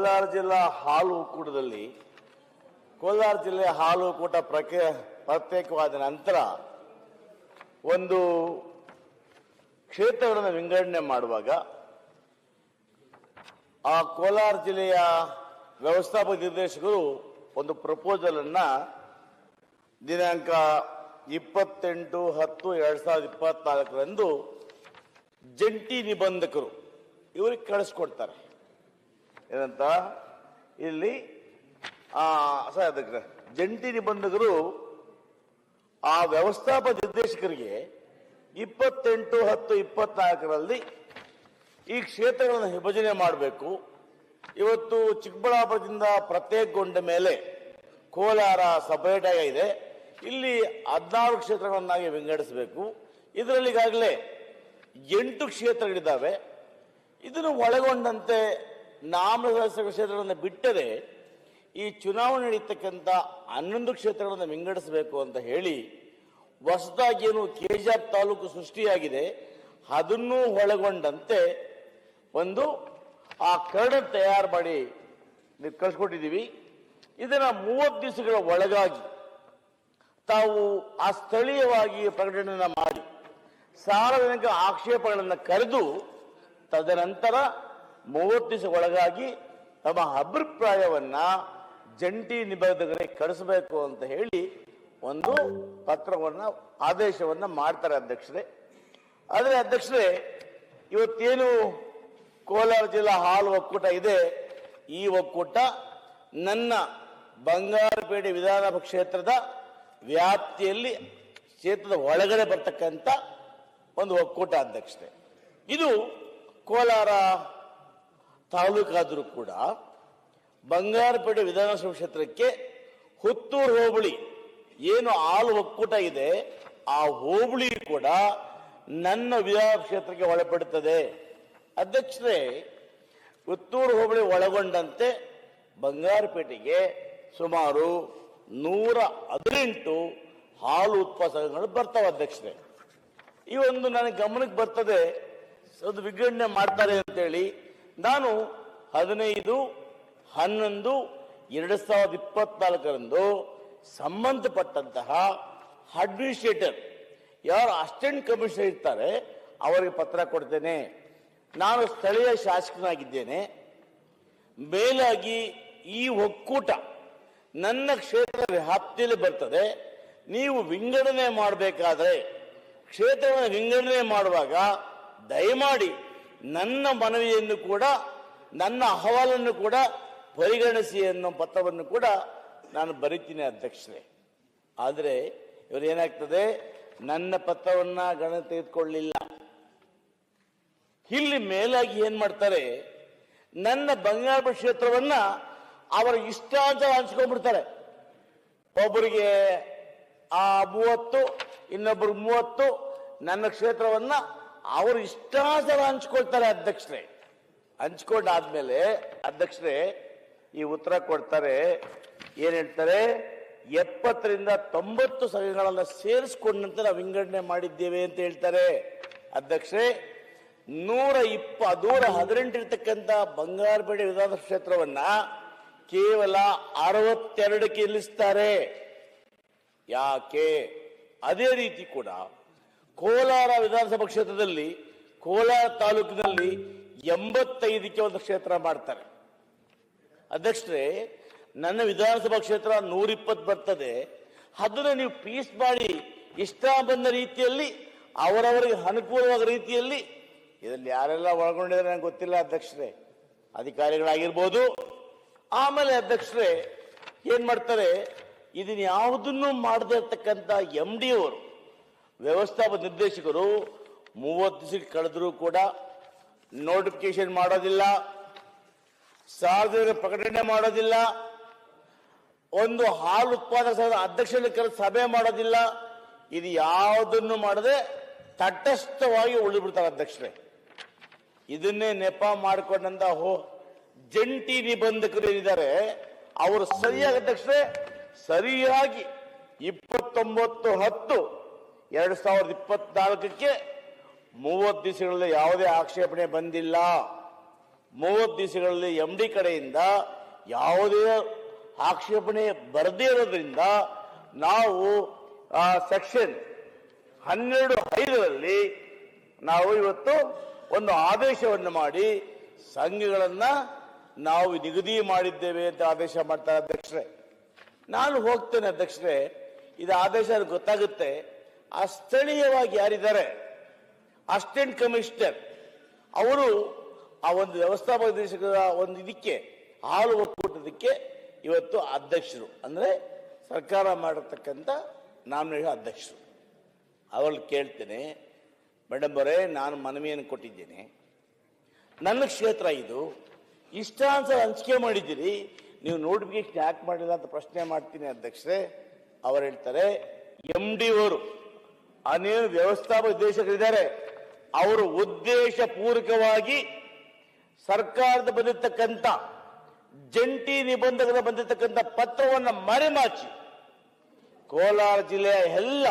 ಕೋಲಾರ ಜಿಲ್ಲಾ ಹಾಲು ಒಕ್ಕೂಟದಲ್ಲಿ ಕೋಲಾರ ಜಿಲ್ಲೆ ಹಾಲು ಒಕ್ಕೂಟ ಪ್ರಕೆ ಪ್ರತ್ಯೇಕವಾದ ನಂತರ ಒಂದು ಕ್ಷೇತ್ರಗಳನ್ನು ವಿಂಗಡಣೆ ಮಾಡುವಾಗ ಆ ಕೋಲಾರ ಜಿಲ್ಲೆಯ ವ್ಯವಸ್ಥಾಪಕ ನಿರ್ದೇಶಕರು ಒಂದು ಪ್ರಪೋಸಲ್ ಅನ್ನ ದಿನಾಂಕ ಇಪ್ಪತ್ತೆಂಟು ಹತ್ತು ಎರಡ್ ಸಾವಿರದ ಇಪ್ಪತ್ನಾಲ್ಕರಂದು ಜಂಟಿ ನಿಬಂಧಕರು ಇವರಿಗೆ ಕಳಿಸ್ಕೊಡ್ತಾರೆ. ಏನಂತ? ಇಲ್ಲಿ ಜಂಟಿ ನಿಬಂಧಕರು ಆ ವ್ಯವಸ್ಥಾಪಕ ನಿರ್ದೇಶಕರಿಗೆ ಇಪ್ಪತ್ತೆಂಟು, ಹತ್ತು, ಇಪ್ಪತ್ನಾಲ್ಕರಲ್ಲಿ ಈ ಕ್ಷೇತ್ರಗಳನ್ನು ವಿಭಜನೆ ಮಾಡಬೇಕು. ಇವತ್ತು ಚಿಕ್ಕಬಳ್ಳಾಪುರದಿಂದ ಪ್ರತ್ಯೇಕಗೊಂಡ ಮೇಲೆ ಕೋಲಾರ ಸಪರೇಟ್ ಆಗಿದೆ. ಇಲ್ಲಿ ಹದಿನಾರು ಕ್ಷೇತ್ರಗಳನ್ನಾಗಿ ವಿಂಗಡಿಸಬೇಕು. ಇದರಲ್ಲಿ ಈಗಾಗಲೇ ಎಂಟು ಕ್ಷೇತ್ರಗಳಿದ್ದಾವೆ. ಇದನ್ನು ಒಳಗೊಂಡಂತೆ ನಾಮನಿರ್ದೇಶಕ ಕ್ಷೇತ್ರಗಳನ್ನು ಬಿಟ್ಟರೆ ಈ ಚುನಾವಣೆ ನಡೀತಕ್ಕಂಥ ಹನ್ನೊಂದು ಕ್ಷೇತ್ರಗಳನ್ನು ವಿಂಗಡಿಸಬೇಕು ಅಂತ ಹೇಳಿ ಹೊಸದಾಗಿ ಏನು ಕೆಜಿಆರ್ ತಾಲೂಕು ಸೃಷ್ಟಿಯಾಗಿದೆ, ಅದನ್ನೂ ಒಳಗೊಂಡಂತೆ ಒಂದು ಆ ಕರಡ ತಯಾರು ಮಾಡಿ ನೀವು ಇದನ್ನು ಮೂವತ್ತು ದಿವಸಗಳ ಒಳಗಾಗಿ ತಾವು ಆ ಸ್ಥಳೀಯವಾಗಿ ಪ್ರಕಟಣೆಯನ್ನು ಮಾಡಿ ಸಾರ್ವಜನಿಕ ಆಕ್ಷೇಪಗಳನ್ನು ಕರೆದು ತದನಂತರ ಮೂವತ್ತು ದಿವಸ ಒಳಗಾಗಿ ತಮ್ಮ ಅಭಿಪ್ರಾಯವನ್ನ ಜಂಟಿ ನಿಬಂಧಕರಿಗೆ ಕಳಿಸಬೇಕು ಅಂತ ಹೇಳಿ ಒಂದು ಪತ್ರವನ್ನು, ಆದೇಶವನ್ನು ಮಾಡ್ತಾರೆ ಅಧ್ಯಕ್ಷರೇ. ಆದರೆ ಅಧ್ಯಕ್ಷರೇ, ಇವತ್ತೇನು ಕೋಲಾರ ಜಿಲ್ಲಾ ಹಾಲು ಒಕ್ಕೂಟ ಇದೆ, ಈ ಒಕ್ಕೂಟ ನನ್ನ ಬಂಗಾರಪೇಟೆ ವಿಧಾನಸಭಾ ಕ್ಷೇತ್ರದ ವ್ಯಾಪ್ತಿಯಲ್ಲಿ ಕ್ಷೇತ್ರದ ಒಳಗಡೆ ಬರ್ತಕ್ಕಂಥ ಒಂದು ಒಕ್ಕೂಟ ಅಧ್ಯಕ್ಷತೆ ಇದು ಕೋಲಾರ ತಾಲೂಕಾದರೂ ಕೂಡ ಬಂಗಾರಪೇಟೆ ವಿಧಾನಸಭಾ ಕ್ಷೇತ್ರಕ್ಕೆ ಹುತ್ತೂರು ಹೋಬಳಿ ಏನು ಹಾಲು ಒಕ್ಕೂಟ ಇದೆ, ಆ ಹೋಬಳಿ ಕೂಡ ನನ್ನ ವಿಧಾನ ಕ್ಷೇತ್ರಕ್ಕೆ ಒಳಪಡುತ್ತದೆ ಅಧ್ಯಕ್ಷರೇ, ಹುತ್ತೂರು ಹೋಬಳಿ ಒಳಗೊಂಡಂತೆ ಬಂಗಾರಪೇಟೆಗೆ ಸುಮಾರು ನೂರ ಹದಿನೆಂಟು ಹಾಲು ಉತ್ಪಾದಕಗಳು ಬರ್ತಾವೆ ಅಧ್ಯಕ್ಷರೇ. ಈ ಒಂದು ನನಗೆ ಗಮನಕ್ಕೆ ಬರ್ತದೆ ಅದು ವಿಂಗಡಣೆ ಮಾಡ್ತಾರೆ ಅಂತೇಳಿ ನಾನು ಹದಿನೈದು, ಹನ್ನೊಂದು, ಎರಡು ಸಾವಿರದ ಇಪ್ಪತ್ನಾಲ್ಕರಂದು ಸಂಬಂಧಪಟ್ಟಂತಹ ಅಡ್ಮಿನಿಸ್ಟ್ರೇಟರ್ ಯಾರು ಅಸಿಸ್ಟೆಂಟ್ ಕಮಿಷನರ್ ಇರ್ತಾರೆ, ಅವರಿಗೆ ಪತ್ರ ಕೊಡ್ತೇನೆ. ನಾನು ಸ್ಥಳೀಯ ಶಾಸಕನಾಗಿದ್ದೇನೆ. ಮೇಲಾಗಿ ಈ ಒಕ್ಕೂಟ ನನ್ನ ಕ್ಷೇತ್ರ ವ್ಯಾಪ್ತಿಯಲ್ಲಿ ಬರ್ತದೆ. ನೀವು ವಿಂಗಡಣೆ ಮಾಡಬೇಕಾದ್ರೆ ಕ್ಷೇತ್ರವನ್ನು ವಿಂಗಡಣೆ ಮಾಡುವಾಗ ದಯಮಾಡಿ ನನ್ನ ಮನವಿಯನ್ನು ಕೂಡ, ನನ್ನ ಅಹವಾಲನ್ನು ಕೂಡ ಪರಿಗಣಿಸಿ ಅನ್ನೋ ಪತ್ರವನ್ನು ಕೂಡ ನಾನು ಬರೀತೀನಿ ಅಧ್ಯಕ್ಷರೇ. ಆದರೆ ಇವರು ಏನಾಗ್ತದೆ? ನನ್ನ ಪತ್ರವನ್ನ ಗಣ ತೆಗೆದುಕೊಳ್ಳಿಲ್ಲ. ಇಲ್ಲಿ ಮೇಲಾಗಿ ಏನ್ ಮಾಡ್ತಾರೆ? ನನ್ನ ಬಂಗಾಳ ಕ್ಷೇತ್ರವನ್ನ ಅವರ ಇಷ್ಟ ಅಂತ ಹಂಚ್ಕೊಂಡ್ಬಿಡ್ತಾರೆ. ಒಬ್ಬರಿಗೆ ಆ ಮೂವತ್ತು ಇನ್ನೊಬ್ಬರು ಮೂವತ್ತು, ನನ್ನ ಕ್ಷೇತ್ರವನ್ನ ಅವರು ಇಷ್ಟಾಚಾರ ಹಂಚ್ಕೊಳ್ತಾರೆ ಅಧ್ಯಕ್ಷರೇ. ಹಂಚ್ಕೊಂಡಾದ್ಮೇಲೆ ಅಧ್ಯಕ್ಷರೇ, ಈ ಉತ್ತರ ಕೊಡ್ತಾರೆ, ಏನ್ ಹೇಳ್ತಾರೆ, ಎಪ್ಪತ್ತರಿಂದ ತೊಂಬತ್ತು ಸಲಹೆಗಳನ್ನ ಸೇರಿಸ್ಕೊಂಡಂತೆ ನಾವು ವಿಂಗಡಣೆ ಮಾಡಿದ್ದೇವೆ ಅಂತ ಹೇಳ್ತಾರೆ. ಅಧ್ಯಕ್ಷರೇ, ನೂರ ಇಪ್ಪ ನೂರ ಹದಿನೆಂಟು ಇರ್ತಕ್ಕಂಥ ಬಂಗಾರಪೇಟೆ ವಿಧಾನ ಕ್ಷೇತ್ರವನ್ನ ಕೇವಲ ಅರವತ್ತೆರಡಕ್ಕೆ ನಿಲ್ಲಿಸ್ತಾರೆ. ಯಾಕೆ? ಅದೇ ರೀತಿ ಕೂಡ ಕೋಲಾರ ವಿಧಾನಸಭಾ ಕ್ಷೇತ್ರದಲ್ಲಿ ಕೋಲಾರ ತಾಲೂಕಿನಲ್ಲಿ ಎಂಬತ್ತೈದಕ್ಕೆ ಒಂದು ಕ್ಷೇತ್ರ ಮಾಡ್ತಾರೆ. ಅಧ್ಯಕ್ಷರೇ, ನನ್ನ ವಿಧಾನಸಭಾ ಕ್ಷೇತ್ರ ನೂರಿಪ್ಪತ್ತು ಬರ್ತದೆ. ಅದನ್ನ ನೀವು ಪೀಸ್ ಮಾಡಿ ಇಷ್ಟ ಬಂದ ರೀತಿಯಲ್ಲಿ, ಅವರವರಿಗೆ ಅನುಕೂಲವಾದ ರೀತಿಯಲ್ಲಿ ಇದರಲ್ಲಿ ಯಾರೆಲ್ಲ ಒಳಗೊಂಡಿದ್ದಾರೆ ನನಗೆ ಗೊತ್ತಿಲ್ಲ ಅಧ್ಯಕ್ಷರೇ. ಅಧಿಕಾರಿಗಳಾಗಿರ್ಬೋದು. ಆಮೇಲೆ ಅಧ್ಯಕ್ಷರೇ, ಏನು ಮಾಡ್ತಾರೆ, ಇದನ್ನ ಯಾವುದನ್ನು ಮಾಡದೇ ಇರ್ತಕ್ಕಂಥ ಎಂ ಡಿ ಅವರು ವ್ಯವಸ್ಥಾಪಕ ನಿರ್ದೇಶಕರು ಮೂವತ್ತು ದಿವಸಕ್ಕೆ ಕಳೆದರೂ ಕೂಡ ನೋಟಿಫಿಕೇಶನ್ ಮಾಡೋದಿಲ್ಲ, ಸಾರ್ವಜನಿಕ ಪ್ರಕಟಣೆ ಮಾಡೋದಿಲ್ಲ, ಒಂದು ಹಾಲು ಉತ್ಪಾದಕ ಸಂಘದ ಅಧ್ಯಕ್ಷನ ಸಭೆ ಮಾಡೋದಿಲ್ಲ. ಇದು ಯಾವುದನ್ನು ಮಾಡದೆ ತಟಸ್ಥವಾಗಿ ಉಳಿದ್ಬಿಡ್ತಾರೆ ಅಧ್ಯಕ್ಷರೇ. ಇದನ್ನೇ ನೆಪ ಮಾಡಿಕೊಂಡಂತ ಹೋ ಜಂಟಿ ನಿಬಂಧಕರು ಏನಿದ್ದಾರೆ, ಅವರು ಸರಿಯಾಗಿ ಅಧ್ಯಕ್ಷರೇ, ಸರಿಯಾಗಿ ಇಪ್ಪತ್ತೊಂಬತ್ತು ಹತ್ತು ಎರಡ್ ಸಾವಿರದ ಇಪ್ಪತ್ನಾಲ್ಕಕ್ಕೆ ಮೂವತ್ತು ದಿವಸಗಳಲ್ಲಿ ಯಾವುದೇ ಆಕ್ಷೇಪಣೆ ಬಂದಿಲ್ಲ. ಮೂವತ್ತು ದಿವಸಗಳಲ್ಲಿ ಎಂ ಡಿ ಕಡೆಯಿಂದ ಯಾವುದೇ ಆಕ್ಷೇಪಣೆ ಬರದೇ ಇರೋದ್ರಿಂದ ನಾವು ಸೆಕ್ಷನ್ ಹನ್ನೆರಡು ಐದರಲ್ಲಿ ನಾವು ಇವತ್ತು ಒಂದು ಆದೇಶವನ್ನು ಮಾಡಿ ಸಂಘಗಳನ್ನು ನಾವು ನಿಗದಿ ಮಾಡಿದ್ದೇವೆ ಅಂತ ಆದೇಶ ಮಾಡ್ತಾರೆ ಅಧ್ಯಕ್ಷರೇ. ನಾನು ಹೋಗ್ತೇನೆ ಅಧ್ಯಕ್ಷರೇ. ಇದು ಆದೇಶ ಗೊತ್ತಾಗುತ್ತೆ. ಆ ಸ್ಥಳೀಯವಾಗಿ ಯಾರಿದ್ದಾರೆ ಅಸಿಸ್ಟೆಂಟ್ ಕಮಿಷನರ್, ಅವರು ಆ ಒಂದು ವ್ಯವಸ್ಥಾಪಕ ನಿರ್ದೇಶಕರ ಒಂದು ಇದಕ್ಕೆ ಹಾಲು ಒಕ್ಕೂಟದಕ್ಕೆ ಇವತ್ತು ಅಧ್ಯಕ್ಷರು. ಅಂದರೆ ಸರ್ಕಾರ ಮಾಡಿರ್ತಕ್ಕಂಥ ನಾಮಿನೇಷನ್ ಅಧ್ಯಕ್ಷರು. ಅವರಲ್ಲಿ ಕೇಳ್ತೇನೆ ಮೇಡಮ್ ಅವರೇ, ನಾನು ಮನವಿಯನ್ನು ಕೊಟ್ಟಿದ್ದೇನೆ. ನನ್ನ ಕ್ಷೇತ್ರ ಇದು ಇಷ್ಟಾನುಸಾರ ಹಂಚಿಕೆ ಮಾಡಿದ್ದೀರಿ, ನೀವು ನೋಟಿಫಿಕೇಶನ್ ಯಾಕೆ ಮಾಡಿಲ್ಲ ಅಂತ ಪ್ರಶ್ನೆ ಮಾಡ್ತೀನಿ ಅಧ್ಯಕ್ಷರೇ. ಅವರು ಹೇಳ್ತಾರೆ ಎಂ ಡಿ ಅವರು ಅನೇಕ ವ್ಯವಸ್ಥಾಪಕ ನಿರ್ದೇಶಕರಿದ್ದಾರೆ ಅವರು ಉದ್ದೇಶ ಪೂರ್ವಕವಾಗಿ ಸರ್ಕಾರದ ಬಂದಿರತಕ್ಕಂಥ, ಜಂಟಿ ನಿಬಂಧಕರ ಬಂದಿರತಕ್ಕಂಥ ಪತ್ರವನ್ನು ಮರೆಮಾಚಿ ಕೋಲಾರ ಜಿಲ್ಲೆಯ ಎಲ್ಲ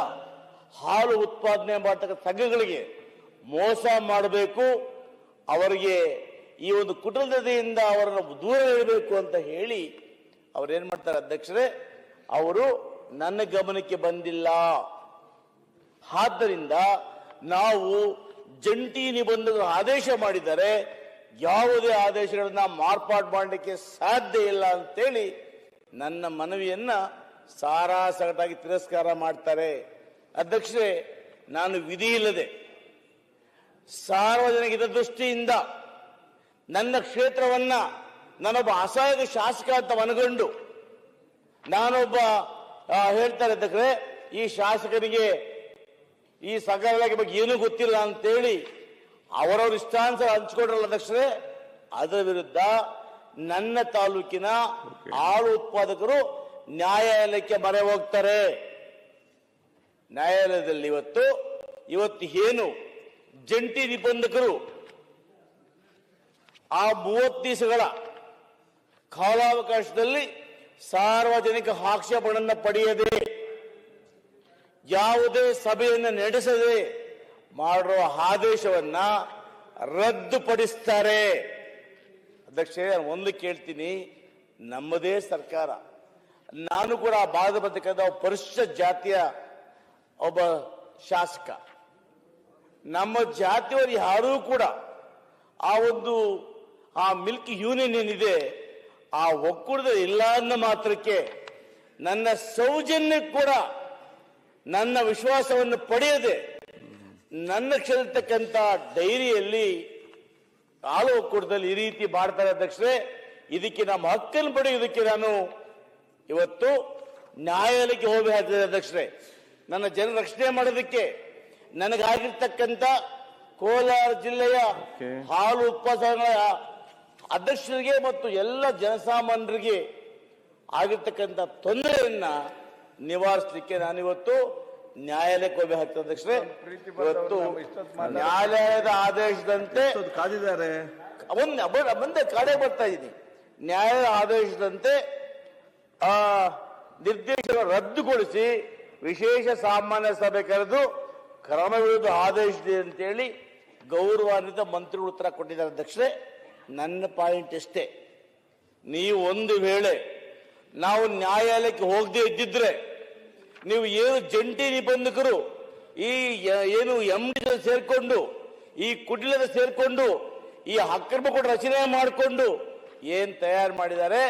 ಹಾಲು ಉತ್ಪಾದನೆ ಮಾಡತಕ್ಕ ಸಂಘಗಳಿಗೆ ಮೋಸ ಮಾಡಬೇಕು, ಅವರಿಗೆ ಈ ಒಂದು ಕುಟುಂಬದಿಂದ ಅವರನ್ನು ದೂರ ಇಡಬೇಕು ಅಂತ ಹೇಳಿ ಅವ್ರೇನ್ ಮಾಡ್ತಾರೆ ಅಧ್ಯಕ್ಷರೇ, ಅವರು ನನ್ನ ಗಮನಕ್ಕೆ ಬಂದಿಲ್ಲ. ಆದ್ದರಿಂದ ನಾವು ಜಂಟಿ ನಿಬಂಧಕರು ಆದೇಶ ಮಾಡಿದರೆ ಯಾವುದೇ ಆದೇಶಗಳನ್ನ ಮಾರ್ಪಾಡು ಮಾಡಲಿಕ್ಕೆ ಸಾಧ್ಯ ಇಲ್ಲ ಅಂತೇಳಿ ನನ್ನ ಮನವಿಯನ್ನ ಸಾರಾಸಗಟಾಗಿ ತಿರಸ್ಕಾರ ಮಾಡ್ತಾರೆ. ಅಧ್ಯಕ್ಷರೇ, ನಾನು ವಿಧಿ ಇಲ್ಲದೆ ಸಾರ್ವಜನಿಕ ಹಿತದೃಷ್ಟಿಯಿಂದ ನನ್ನ ಕ್ಷೇತ್ರವನ್ನ ನಾನೊಬ್ಬ ಅಸಹಾಯಕ ಶಾಸಕ ಅಂತ ಮನಗಂಡು ನಾನೊಬ್ಬ ಹೇಳ್ತಾರೆ ಅಧ್ಯಕ್ಷರೇ, ಈ ಶಾಸಕನಿಗೆ ಈ ಸಹಕಾರ ಇಲಾಖೆ ಬಗ್ಗೆ ಏನೂ ಗೊತ್ತಿಲ್ಲ ಅಂತೇಳಿ ಅವರವ್ರ ಇಷ್ಟಾನುಸಾರ ಹಂಚಿಕೊಂಡ್ರಲ್ಲ ಅಧ್ಯಕ್ಷರೇ ಅದರ ವಿರುದ್ಧ ನನ್ನ ತಾಲೂಕಿನ ಹಾಲು ಉತ್ಪಾದಕರು ನ್ಯಾಯಾಲಯಕ್ಕೆ ಮರೆ ಹೋಗ್ತಾರೆ. ನ್ಯಾಯಾಲಯದಲ್ಲಿ ಇವತ್ತು ಇವತ್ತು ಏನು ಜಂಟಿ ನಿಬಂಧಕರು ಆ ಮೂವತ್ತು ದಿವಸಗಳ ಕಾಲಾವಕಾಶದಲ್ಲಿ ಸಾರ್ವಜನಿಕ ಆಕ್ಷೇಪಣೆಯನ್ನು ಪಡೆಯದೆ ಯಾವುದೇ ಸಭೆಯನ್ನು ನಡೆಸದೆ ಮಾಡುವ ಆದೇಶವನ್ನ ರದ್ದುಪಡಿಸ್ತಾರೆ. ಅಧ್ಯಕ್ಷರೇ, ನಾನು ಒಂದು ಕೇಳ್ತೀನಿ. ನಮ್ಮದೇ ಸರ್ಕಾರ. ನಾನು ಕೂಡ ಆ ಬಾಧ ಬರ್ತಕ್ಕಂಥ ಪರಿಶಿಷ್ಟ ಜಾತಿಯ ಒಬ್ಬ ಶಾಸಕ. ನಮ್ಮ ಜಾತಿಯವರು ಯಾರೂ ಕೂಡ ಆ ಒಂದು, ಆ ಮಿಲ್ಕ್ ಯೂನಿಯನ್ ಏನಿದೆ, ಆ ಒಕ್ಕೂಟದ ಇಲ್ಲ ಅನ್ನೋ ಮಾತ್ರಕ್ಕೆ ನನ್ನ ಸೌಜನ್ಯ ಕೂಡ ನನ್ನ ವಿಶ್ವಾಸವನ್ನು ಪಡೆಯದೆ ನನ್ನ ಕ್ಷೇತ್ರತಕ್ಕಂಥ ಡೈರಿಯಲ್ಲಿ ಹಾಲು ಒಕ್ಕೂಟದಲ್ಲಿ ಈ ರೀತಿ ಮಾಡ್ತಾರೆ ಅಧ್ಯಕ್ಷರೇ ಇದಕ್ಕೆ ನಮ್ಮ ಹಕ್ಕನ್ನು ಪಡೆಯುವುದಕ್ಕೆ ನಾನು ಇವತ್ತು ನ್ಯಾಯಾಲಯಕ್ಕೆ ಹೋಗಬೇಕಾಗ್ತದೆ ಅಧ್ಯಕ್ಷರೇ. ನನ್ನ ಜನ ರಕ್ಷಣೆ ಮಾಡೋದಕ್ಕೆ ನನಗಾಗಿರ್ತಕ್ಕಂಥ ಕೋಲಾರ ಜಿಲ್ಲೆಯ ಹಾಲು ಉತ್ಪಾದನೆಗಳ ಅಧ್ಯಕ್ಷರಿಗೆ ಮತ್ತು ಎಲ್ಲ ಜನಸಾಮಾನ್ಯರಿಗೆ ಆಗಿರ್ತಕ್ಕಂಥ ತೊಂದರೆಯನ್ನ ನಿವಾರಿಸಲಿಕ್ಕೆ ನಾನಿವತ್ತು ನ್ಯಾಯಾಲಯಕ್ಕೆ ಹೋಗಬೇಕಾಗ್ತದೆ ಅಧ್ಯಕ್ಷರೇ. ಇವತ್ತು ನ್ಯಾಯಾಲಯದ ಆದೇಶದಂತೆ ಕಾದಿದ್ದಾರೆ. ಮುಂದೆ ಕಡೆ ಬರ್ತಾ ಇದ್ದೀನಿ. ನ್ಯಾಯಾಲಯದ ಆದೇಶದಂತೆ ಆ ನಿರ್ದೇಶನ ರದ್ದುಗೊಳಿಸಿ ವಿಶೇಷ ಸಾಮಾನ್ಯ ಸಭೆ ಕರೆದು ಕ್ರಮ ವಿರುದ್ಧ ಆದೇಶಿದೆ ಅಂತೇಳಿ ಗೌರವಾನ್ವಿತ ಮಂತ್ರಿಗಳು ಉತ್ತರ ಕೊಟ್ಟಿದ್ದಾರೆ ಅಧ್ಯಕ್ಷರೇ. ನನ್ನ ಪಾಯಿಂಟ್ ಎಷ್ಟೇ. ನೀವು ಒಂದು ವೇಳೆ ನಾವು ನ್ಯಾಯಾಲಯಕ್ಕೆ ಹೋಗದೆ ಇದ್ದಿದ್ರೆ ನೀವು ಏನು ಜಂಟಿ ನಿಬಂಧಕರು ಈ ಏನು ಎಂ ಡಿ ಸೇರ್ಕೊಂಡು, ಈ ಕುಟಿಲದ ಸೇರ್ಕೊಂಡು, ಈ ಅಕ್ರಮ ಕೂಡ ರಚನೆ ಮಾಡಿಕೊಂಡು ಏನ್ ತಯಾರು ಮಾಡಿದ್ದಾರೆ?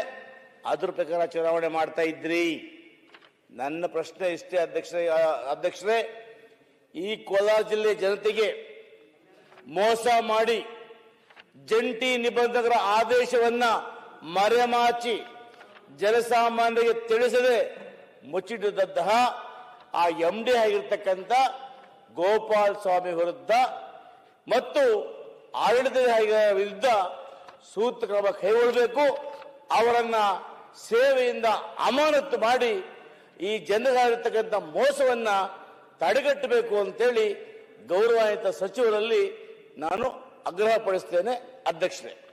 ಅದ್ರ ಪ್ರಕಾರ ಚುನಾವಣೆ ಮಾಡ್ತಾ ಇದ್ರಿ. ನನ್ನ ಪ್ರಶ್ನೆ ಇಷ್ಟೇ, ಅಧ್ಯಕ್ಷ, ಅಧ್ಯಕ್ಷರೇ, ಈ ಕೋಲಾರ ಜಿಲ್ಲೆ ಜನತೆಗೆ ಮೋಸ ಮಾಡಿ ಜಂಟಿ ನಿಬಂಧಕರ ಆದೇಶವನ್ನ ಮರೆಮಾಚಿ ಜನಸಾಮಾನ್ಯರಿಗೆ ತಿಳಿಸದೆ ಮುಚ್ಚಿಟ್ಟದಂತಹ ಆ ಎಂ ಡಿ ಆಗಿರ್ತಕ್ಕಂಥ ಗೋಪಾಲ್ ಸ್ವಾಮಿ ವಿರುದ್ಧ ಮತ್ತು ಆಡಳಿತ ವಿರುದ್ಧ ಸೂಕ್ತ ಕ್ರಮ ಕೈಗೊಳ್ಳಬೇಕು. ಅವರನ್ನ ಸೇವೆಯಿಂದ ಅಮಾನತು ಮಾಡಿ ಈ ಜನರಾಗಿರ್ತಕ್ಕಂಥ ಮೋಸವನ್ನ ತಡೆಗಟ್ಟಬೇಕು ಅಂತೇಳಿ ಗೌರವಾನ್ವಿತ ಸಚಿವರಲ್ಲಿ ನಾನು ಆಗ್ರಹಪಡಿಸ್ತೇನೆ. ಅಧ್ಯಕ್ಷರೇ.